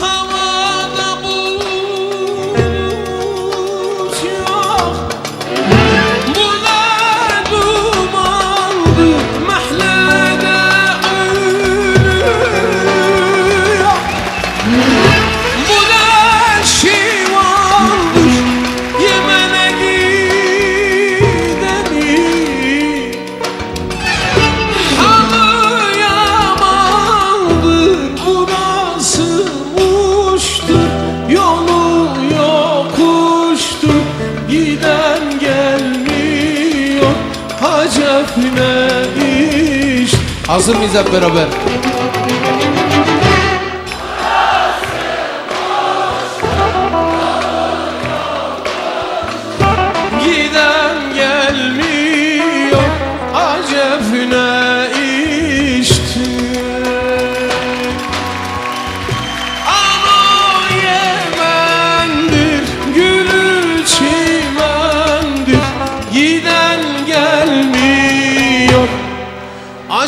Havada bulut yok. Buna dumandı Hasretime iş Hazır mıyız hep beraber?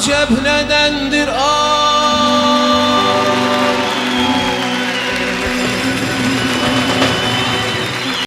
Acep nedendir